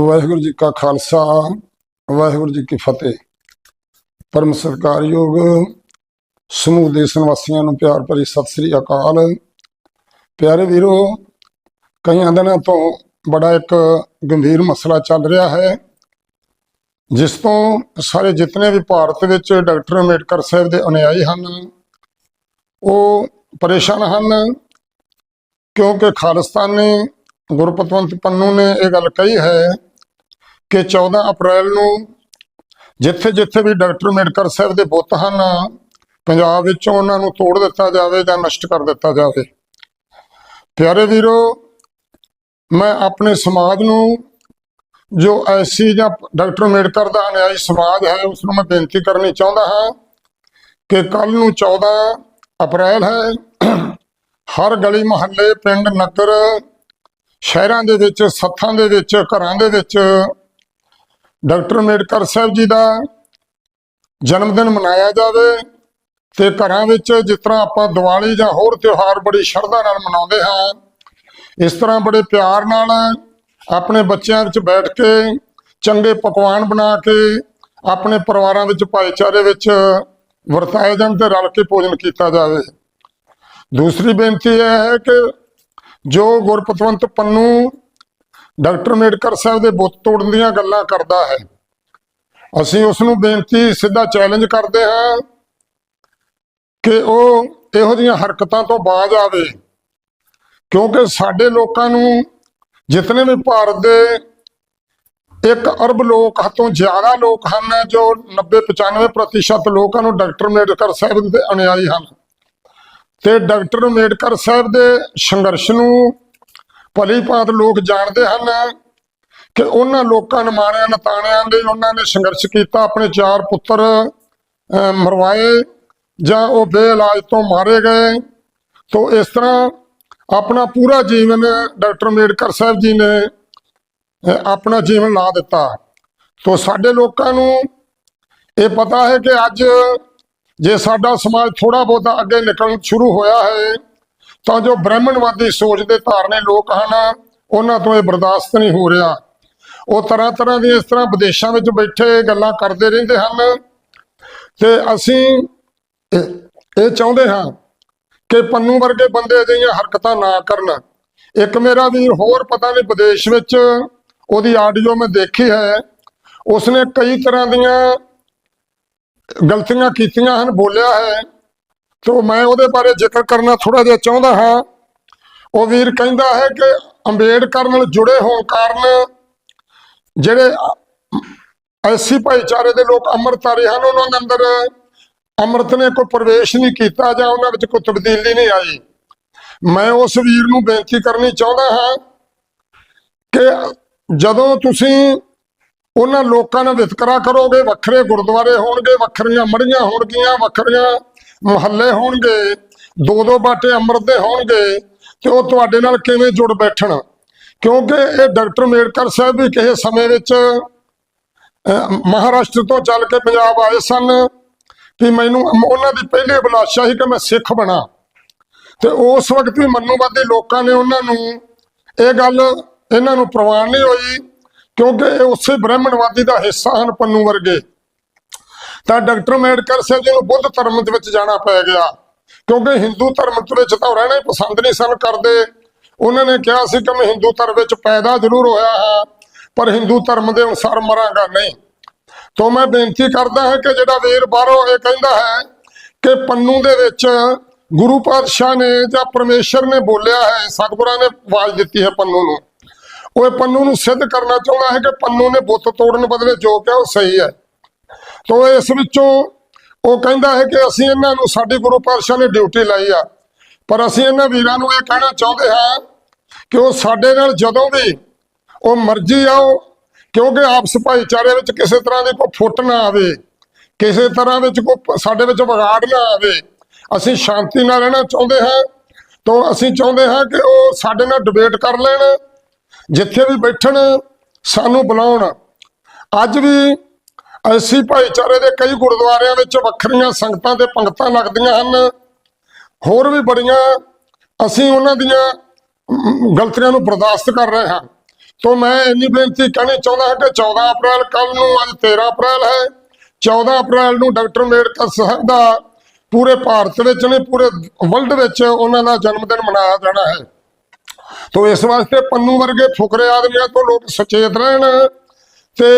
ਵਾਹਿਗੁਰੂ ਜੀ ਕਾ ਖਾਲਸਾ, ਵਾਹਿਗੁਰੂ ਜੀ ਕੀ ਫਤਿਹ। ਪਰਮ ਸਤਿਕਾਰਯੋਗ ਸਮੂਹ ਦੇਸ਼ ਨਿਵਾਸੀਆਂ ਨੂੰ ਪਿਆਰ ਭਰੀ ਸਤਿ ਸ੍ਰੀ ਅਕਾਲ। ਪਿਆਰੇ ਵੀਰੋ, ਕਈਆਂ ਦਿਨਾਂ ਤੋਂ ਬੜਾ ਇੱਕ ਗੰਭੀਰ ਮਸਲਾ ਚੱਲ ਰਿਹਾ ਹੈ, ਜਿਸ ਤੋਂ ਸਾਰੇ ਜਿਤਨੇ ਵੀ ਭਾਰਤ ਵਿੱਚ ਡਾਕਟਰ ਅੰਬੇਡਕਰ ਸਾਹਿਬ ਦੇ ਅਨੁਯਾਈ ਹਨ, ਉਹ ਪਰੇਸ਼ਾਨ ਹਨ, ਕਿਉਂਕਿ ਖਾਲਿਸਤਾਨੀ ਗੁਰਪਤਵੰਤ ਪੰਨੂ ਨੇ ਇਹ ਗੱਲ ਕਹੀ ਹੈ ਕਿ 14 ਅਪ੍ਰੈਲ ਨੂੰ ਜਿੱਥੇ ਜਿੱਥੇ ਵੀ ਡਾਕਟਰ ਅੰਬੇਡਕਰ ਸਾਹਿਬ ਦੇ ਬੁੱਤ ਹਨ, ਪੰਜਾਬ ਵਿੱਚੋਂ ਉਹਨਾਂ ਨੂੰ ਤੋੜ ਦਿੱਤਾ ਜਾਵੇ ਜਾਂ ਨਸ਼ਟ ਕਰ ਦਿੱਤਾ ਜਾਵੇ। ਪਿਆਰੇ ਵੀਰੋ, ਮੈਂ ਆਪਣੇ ਸਮਾਜ ਨੂੰ ਜੋ ਐਸੀ ਜਾਂ ਡਾਕਟਰ ਅੰਬੇਡਕਰ ਦਾ ਅਨਿਆਈ ਸਮਾਜ ਹੈ, ਉਸ ਨੂੰ ਮੈਂ ਬੇਨਤੀ ਕਰਨੀ ਚਾਹੁੰਦਾ ਹਾਂ ਕਿ ਕੱਲ ਨੂੰ 14 ਅਪ੍ਰੈਲ ਹੈ, ਹਰ ਗਲੀ ਮੁਹੱਲੇ, ਪਿੰਡ, ਨਗਰ, ਸ਼ਹਿਰਾਂ ਦੇ ਵਿੱਚ, ਸੱਥਾਂ ਦੇ ਵਿੱਚ, ਘਰਾਂ ਦੇ ਵਿੱਚ ਡਾਕਟਰ ਅੰਬੇਡਕਰ ਸਾਹਿਬ ਜੀ ਦਾ ਜਨਮ ਦਿਨ ਮਨਾਇਆ ਜਾਵੇ ਤੇ ਘਰਾਂ ਵਿੱਚ ਜਿਸ ਤਰ੍ਹਾਂ ਆਪਾਂ ਦੀਵਾਲੀ ਜਾਂ ਹੋਰ ਤਿਉਹਾਰ ਬੜੀ ਸ਼ਰਧਾ ਨਾਲ ਮਨਾਉਂਦੇ ਹਾਂ, ਇਸ ਤਰ੍ਹਾਂ ਬੜੇ ਪਿਆਰ ਨਾਲ ਆਪਣੇ ਬੱਚਿਆਂ ਵਿੱਚ ਬੈਠ ਕੇ, ਚੰਗੇ ਪਕਵਾਨ ਬਣਾ ਕੇ, ਆਪਣੇ ਪਰਿਵਾਰਾਂ ਵਿੱਚ ਭਾਈਚਾਰੇ ਵਿੱਚ ਵਰਤਾਏ ਜਾਣ ਤੇ ਰਲ ਕੇ ਭੋਜਨ ਕੀਤਾ ਜਾਵੇ। ਦੂਸਰੀ ਬੇਨਤੀ ਇਹ ਹੈ ਕਿ ਜੋ ਗੁਰਪਤਵੰਤ ਪੰਨੂ ਡਾਕਟਰ ਅੰਬੇਡਕਰ ਸਾਹਿਬ ਦੇ ਬੁੱਤ ਤੋੜਨ ਦੀਆਂ ਗੱਲਾਂ ਕਰਦਾ ਹੈ। ਅਸੀਂ ਉਸ ਨੂੰ ਬੇਨਤੀ, ਸਿੱਧਾ ਚੈਲੰਜ ਕਰਦੇ ਹਾਂ ਕਿ ਉਹ ਇਹੋ ਜਿਹੀਆਂ ਹਰਕਤਾਂ ਤੋਂ ਬਾਜ਼ ਆਵੇ। ਕਿਉਂਕਿ ਸਾਡੇ ਲੋਕਾਂ ਨੂੰ ਜਿਤਨੇ ਵੀ ਭਾਰਤ ਦੇ ਇੱਕ ਅਰਬ ਲੋਕ ਤੋਂ ਜ਼ਿਆਦਾ ਲੋਕ ਹਨ, ਜੋ 90 95% ਲੋਕਾਂ ਨੂੰ ਡਾਕਟਰ ਅੰਬੇਡਕਰ ਸਾਹਿਬ ਦੇ ਅਨੁਯਾਈ ਹਨ। ਤੇ ਡਾਕਟਰ ਅੰਬੇਡਕਰ ਸਾਹਿਬ ਦੇ ਸੰਘਰਸ਼ ਨੂੰ ਭਲੀ ਭਾਂਤ ਲੋਕ ਜਾਣਦੇ ਹਨ ਕਿ ਉਹਨਾਂ ਲੋਕਾਂ ਨੇ ਮਾਰਿਆ, ਨਤਾਣਿਆਂ ਦੇ ਉਹਨਾਂ ਨੇ ਸੰਘਰਸ਼ ਕੀਤਾ, ਆਪਣੇ ਚਾਰ ਪੁੱਤਰ ਮਰਵਾਏ ਜਾਂ ਉਹ ਬੇਇਲਾਜ ਤੋਂ ਮਾਰੇ ਗਏ। ਤੋਂ ਇਸ ਤਰ੍ਹਾਂ ਆਪਣਾ ਪੂਰਾ ਜੀਵਨ ਡਾਕਟਰ ਅੰਬੇਡਕਰ ਸਾਹਿਬ ਜੀ ਨੇ ਆਪਣਾ ਜੀਵਨ ਲਾ ਦਿੱਤਾ। ਤੋਂ ਸਾਡੇ ਲੋਕਾਂ ਨੂੰ ਇਹ ਪਤਾ ਹੈ ਕਿ ਅੱਜ ਜੇ ਸਾਡਾ ਸਮਾਜ ਥੋੜਾ ਬਹੁਤਾ ਅੱਗੇ ਨਿਕਲਣ ਸ਼ੁਰੂ ਹੋਇਆ ਹੈ ਤਾਂ ਜੋ ਬ੍ਰਾਹਮਣਵਾਦੀ ਸੋਚ ਦੇ ਧਾਰਨੇ ਲੋਕ ਹਨ, ਉਹਨਾਂ ਤੋਂ ਇਹ ਬਰਦਾਸ਼ਤ ਨਹੀਂ ਹੋ ਰਿਹਾ। ਉਹ ਤਰ੍ਹਾਂ ਤਰ੍ਹਾਂ ਦੀ ਇਸ ਤਰ੍ਹਾਂ ਵਿਦੇਸ਼ਾਂ ਵਿੱਚ ਬੈਠੇ ਗੱਲਾਂ ਕਰਦੇ ਰਹਿੰਦੇ ਹਨ। ਤੇ ਅਸੀਂ ਇਹ ਚਾਹੁੰਦੇ ਹਾਂ ਕਿ ਪੰਨੂ ਵਰਗੇ ਬੰਦੇ ਅਜਿਹੀਆਂ ਹਰਕਤਾਂ ਨਾ ਕਰਨ। ਇੱਕ ਮੇਰਾ ਵੀਰ ਹੋਰ ਪਤਾ ਨਹੀਂ ਵਿਦੇਸ਼ ਵਿੱਚ, ਉਹਦੀ ਆਡੀਓ ਮੈਂ ਦੇਖੀ ਹੈ। ਉਸਨੇ ਕਈ ਤਰ੍ਹਾਂ ਦੀਆਂ ਗਲਤੀਆਂ ਕੀਤੀਆਂ ਹਨ, ਬੋਲਿਆ ਹੈ। ਤੋ ਮੈਂ ਉਹਦੇ ਬਾਰੇ ਜ਼ਿਕਰ ਕਰਨਾ ਥੋੜਾ ਜਿਹਾ ਚਾਹੁੰਦਾ ਹਾਂ। ਉਹ ਵੀਰ ਕਹਿੰਦਾ ਹੈ ਕਿ ਅੰਬੇਡਕਰ ਨਾਲ ਜੁੜੇ ਹੋਣ ਕਾਰਨ ਜਿਹੜੇ ਐਸੀ ਭਾਈਚਾਰੇ ਦੇ ਲੋਕ ਅੰਮ੍ਰਿਤਧਾਰੀ ਹਨ, ਉਹਨਾਂ ਦੇ ਅੰਦਰ ਅੰਮ੍ਰਿਤ ਨੇ ਕੋਈ ਪ੍ਰਵੇਸ਼ ਨਹੀਂ ਕੀਤਾ ਜਾਂ ਉਹਨਾਂ ਵਿੱਚ ਕੋਈ ਤਬਦੀਲੀ ਨਹੀਂ ਆਈ। ਮੈਂ ਉਸ ਵੀਰ ਨੂੰ ਬੇਨਤੀ ਕਰਨੀ ਚਾਹੁੰਦਾ ਹਾਂ ਕਿ ਜਦੋਂ ਤੁਸੀਂ ਉਹਨਾਂ ਲੋਕਾਂ ਨਾਲ ਵਿਤਕਰਾ ਕਰੋਗੇ, ਵੱਖਰੇ ਗੁਰਦੁਆਰੇ ਹੋਣਗੇ, ਵੱਖਰੀਆਂ ਮੜੀਆਂ ਹੋਣਗੀਆਂ, ਵੱਖਰੀਆਂ ਮੁਹੱਲੇ ਹੋਣਗੇ, ਦੋ ਦੋ ਬਾਟੇ ਅੰਮ੍ਰਿਤ ਦੇ ਹੋਣਗੇ, ਤੇ ਉਹ ਤੁਹਾਡੇ ਨਾਲ ਕਿਵੇਂ ਜੁੜ ਬੈਠਣ? ਕਿਉਂਕਿ ਇਹ ਡਾਕਟਰ ਅੰਬੇਡਕਰ ਸਾਹਿਬ ਵੀ ਕਿਸੇ ਸਮੇਂ ਵਿੱਚ ਮਹਾਰਾਸ਼ਟਰ ਤੋਂ ਚੱਲ ਕੇ ਪੰਜਾਬ ਆਏ ਸਨ, ਵੀ ਮੈਨੂੰ ਉਹਨਾਂ ਦੀ ਪਹਿਲੀ ਅਭਿਲਾਸ਼ਾ ਸੀ ਕਿ ਮੈਂ ਸਿੱਖ ਬਣਾ। ਤੇ ਉਸ ਵਕਤ ਵੀ ਮੰਨੂਵਾਦੀ ਲੋਕਾਂ ਨੇ ਉਹਨਾਂ ਨੂੰ ਇਹ ਗੱਲ, ਇਹਨਾਂ ਨੂੰ ਪ੍ਰਵਾਨ ਨਹੀਂ ਹੋਈ। ਕਿਉਂਕਿ ਇਹ ਉਸੇ ਬ੍ਰਾਹਮਣਵਾਦੀ ਦਾ ਹਿੱਸਾ ਹਨ ਪੰਨੂ ਵਰਗੇ। ਤਾਂ ਡਾਕਟਰ ਅੰਬੇਡਕਰ ਸਾਹਿਬ ਜੀ ਨੂੰ ਬੁੱਧ ਧਰਮ ਦੇ ਵਿੱਚ ਜਾਣਾ ਪੈ ਗਿਆ। ਕਿਉਂਕਿ ਹਿੰਦੂ ਧਰਮ ਦੇ ਵਿੱਚ ਤਾਂ ਉਹ ਰਹਿਣਾ ਹੀ ਪਸੰਦ ਨਹੀਂ ਸਨ ਕਰਦੇ। ਉਹਨਾਂ ਨੇ ਕਿਹਾ ਸੀ ਕਿ ਮੈਂ ਹਿੰਦੂ ਧਰਮ ਵਿੱਚ ਪੈਦਾ ਜ਼ਰੂਰ ਹੋਇਆ ਹਾਂ, ਪਰ ਹਿੰਦੂ ਧਰਮ ਦੇ ਅਨੁਸਾਰ ਮਰਾਂਗਾ ਨਹੀਂ। ਤੋਂ ਮੈਂ ਬੇਨਤੀ ਕਰਦਾ ਹਾਂ ਕਿ ਜਿਹੜਾ ਵੀਰ ਬਾਹਰੋਂ ਇਹ ਕਹਿੰਦਾ ਹੈ ਕਿ ਪੰਨੂ ਦੇ ਵਿੱਚ ਗੁਰੂ ਪਾਤਸ਼ਾਹ ਨੇ ਜਾਂ ਪਰਮੇਸ਼ਰ ਨੇ ਬੋਲਿਆ ਹੈ, ਸਤਿਗੁਰਾਂ ਨੇ ਆਵਾਜ਼ ਦਿੱਤੀ ਹੈ ਪੰਨੂ ਨੂੰ। ਉਹ ਇਹ ਪੰਨੂ ਨੂੰ ਸਿੱਧ ਕਰਨਾ ਚਾਹੁੰਦਾ ਹੈ ਕਿ ਪੰਨੂ ਨੇ ਬੁੱਤ ਤੋੜਨ ਬਦਲੇ ਜੋ ਕਿਹਾ ਉਹ ਸਹੀ ਹੈ। ਤੋਂ ਇਸ ਵਿੱਚੋਂ ਉਹ ਕਹਿੰਦਾ ਹੈ ਕਿ ਅਸੀਂ ਇਹਨਾਂ ਨੂੰ ਸਾਡੇ ਗੁਰੂ ਪਾਤਸ਼ਾਹ ਨੇ ਡਿਊਟੀ ਲਾਈ ਆ। ਪਰ ਅਸੀਂ ਇਹਨਾਂ ਵੀਰਾਂ ਨੂੰ ਇਹ ਕਹਿਣਾ ਚਾਹੁੰਦੇ ਹਾਂ ਕਿ ਉਹ ਸਾਡੇ ਨਾਲ ਜਦੋਂ ਵੀ ਉਹ ਮਰਜ਼ੀ ਆਓ, ਕਿਉਂਕਿ ਆਪਸ ਭਾਈਚਾਰੇ ਵਿੱਚ ਕਿਸੇ ਤਰ੍ਹਾਂ ਦੀ ਕੋਈ ਫੁੱਟ ਨਾ ਆਵੇ, ਕਿਸੇ ਤਰ੍ਹਾਂ ਵਿੱਚ ਕੋਈ ਸਾਡੇ ਵਿੱਚ ਵਿਗਾੜ ਨਾ ਆਵੇ, ਅਸੀਂ ਸ਼ਾਂਤੀ ਨਾਲ ਰਹਿਣਾ ਚਾਹੁੰਦੇ ਹਾਂ। ਤੋਂ ਅਸੀਂ ਚਾਹੁੰਦੇ ਹਾਂ ਕਿ ਉਹ ਸਾਡੇ ਨਾਲ ਡਿਬੇਟ ਕਰ ਲੈਣ ਜਿੱਥੇ ਵੀ ਬੈਠਣ ਸਾਨੂੰ ਬੁਲਾਉਣ। ਅੱਜ ਵੀ ਐਸੀ ਭਾਈਚਾਰੇ ਦੇ ਕਈ ਗੁਰਦੁਆਰਿਆਂ ਵਿੱਚ ਵੱਖਰੀਆਂ ਸੰਗਤਾਂ ਤੇ ਪੰਗਤਾਂ ਲੱਗਦੀਆਂ ਹਨ। ਹੋਰ ਵੀ ਬੜੀਆਂ ਅਸੀਂ ਉਹਨਾਂ ਦੀਆਂ ਅਮ, ਗਲਤੀਆਂ ਨੂੰ ਬਰਦਾਸ਼ਤ ਕਰ ਰਹੇ ਹਾਂ। ਤੋਂ ਮੈਂ ਇੰਨੀ ਬੇਨਤੀ ਕਰਨੀ ਚਾਹੁੰਦਾ ਹਾਂ ਕਿ 14 ਅਪ੍ਰੈਲ ਕੱਲ ਨੂੰ ਅੱਜ 13 ਅਪ੍ਰੈਲ ਹੈ। 14 ਅਪ੍ਰੈਲ ਨੂੰ ਡਾਕਟਰ ਅੰਬੇਡਕਰ ਸਾਹਿਬ ਦਾ ਪੂਰੇ ਭਾਰਤ ਵਿੱਚ ਨਹੀਂ ਪੂਰੇ ਵਰਲਡ ਵਿੱਚ ਉਹਨਾਂ ਦਾ ਜਨਮ ਦਿਨ ਮਨਾਇਆ ਜਾਣਾ ਹੈ। ਤੋ ਇਸ ਵਾਸਤੇ ਪੰਨੂ ਵਰਗੇ ਫੁਕਰੇ ਆਦਮੀਆਂ ਤੋਂ ਲੋਕ ਸੁਚੇਤ ਰਹਿਣ ਤੇ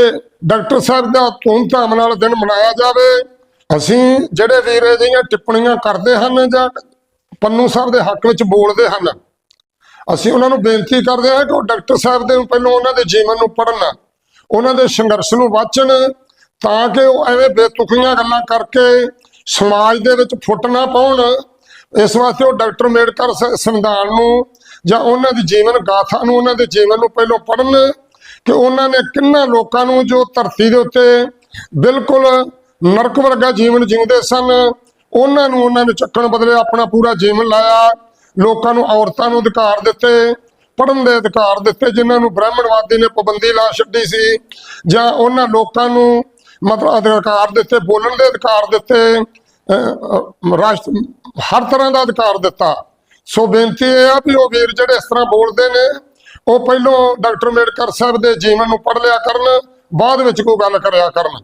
ਡਾਕਟਰ ਸਾਹਿਬ ਦਾ ਧੂਮਧਾਮ ਨਾਲ ਦਿਨ ਮਨਾਇਆ ਜਾਵੇ। ਅਸੀਂ ਜਿਹੜੇ ਵੀਰ ਇਹਦੀਆਂ ਟਿੱਪਣੀਆਂ ਕਰਦੇ ਹਨ ਜਾਂ ਪੰਨੂ ਸਾਹਿਬ ਦੇ ਹੱਕ ਵਿੱਚ ਬੋਲਦੇ ਹਨ, ਅਸੀਂ ਉਹਨਾਂ ਨੂੰ ਬੇਨਤੀ ਕਰਦੇ ਹਾਂ ਕਿ ਉਹ ਡਾਕਟਰ ਸਾਹਿਬ ਦੇ ਪਹਿਲਾਂ ਉਹਨਾਂ ਦੇ ਜੀਵਨ ਨੂੰ ਪੜ੍ਹਨ, ਉਹਨਾਂ ਦੇ ਸੰਘਰਸ਼ ਨੂੰ ਵਾਚਣ ਤਾਂ ਕਿ ਉਹ ਐਵੇਂ ਬੇਤੁਕੀਆਂ ਗੱਲਾਂ ਕਰਕੇ ਸਮਾਜ ਦੇ ਵਿੱਚ ਫੁੱਟ ਨਾ ਪਾਉਣ। ਇਸ ਵਾਸਤੇ ਉਹ ਡਾਕਟਰ ਅੰਬੇਡਕਰ ਸ- ਸੰਵਿਧਾਨ ਨੂੰ ਜਾਂ ਉਹਨਾਂ ਦੀ ਜੀਵਨ ਗਾਥਾ ਨੂੰ ਉਹਨਾਂ ਦੇ ਜੀਵਨ ਨੂੰ ਪਹਿਲਾਂ ਪੜ੍ਹਨ ਕਿ ਉਹਨਾਂ ਨੇ ਕਿੰਨਾ ਲੋਕਾਂ ਨੂੰ ਜੋ ਧਰਤੀ ਦੇ ਉੱਤੇ ਬਿਲਕੁਲ ਨਰਕ ਵਰਗਾ ਜੀਵਨ ਜਿਉਂਦੇ ਸਨ ਉਹਨਾਂ ਨੂੰ ਉਹਨਾਂ ਨੇ ਚੱਕਣ ਬਦਲੇ ਆਪਣਾ ਪੂਰਾ ਜੀਵਨ ਲਾਇਆ ਲੋਕਾਂ ਨੂੰ ਔਰਤਾਂ ਨੂੰ ਅਧਿਕਾਰ ਦਿੱਤੇ ਪੜ੍ਹਨ ਦੇ ਅਧਿਕਾਰ ਦਿੱਤੇ ਜਿਨ੍ਹਾਂ ਨੂੰ ਬ੍ਰਾਹਮਣਵਾਦੀ ਨੇ ਪਾਬੰਦੀ ਲਾ ਛੱਡੀ ਸੀ ਜਾਂ ਉਹਨਾਂ ਲੋਕਾਂ ਨੂੰ ਮਤਲਬ ਅਧਿਕਾਰ ਦਿੱਤੇ ਬੋਲਣ ਦੇ ਅਧਿਕਾਰ ਦਿੱਤੇ ਅਹ, ਰਾਸ਼ਟਰ ਹਰ ਤਰ੍ਹਾਂ ਦਾ ਅਧਿਕਾਰ ਦਿੱਤਾ। ਸੋ ਬੇਨਤੀ ਇਹ ਆ ਵੀ ਉਹ ਵੀਰ ਜਿਹੜੇ ਇਸ ਤਰ੍ਹਾਂ ਬੋਲਦੇ ਨੇ, ਉਹ ਪਹਿਲੋਂ ਡਾਕਟਰ ਅੰਬੇਡਕਰ ਸਾਹਿਬ ਦੇ ਜੀਵਨ ਨੂੰ ਪੜ੍ਹ ਲਿਆ ਕਰਨ, ਬਾਅਦ ਵਿੱਚ ਕੋਈ ਗੱਲ ਕਰਿਆ ਕਰਨ।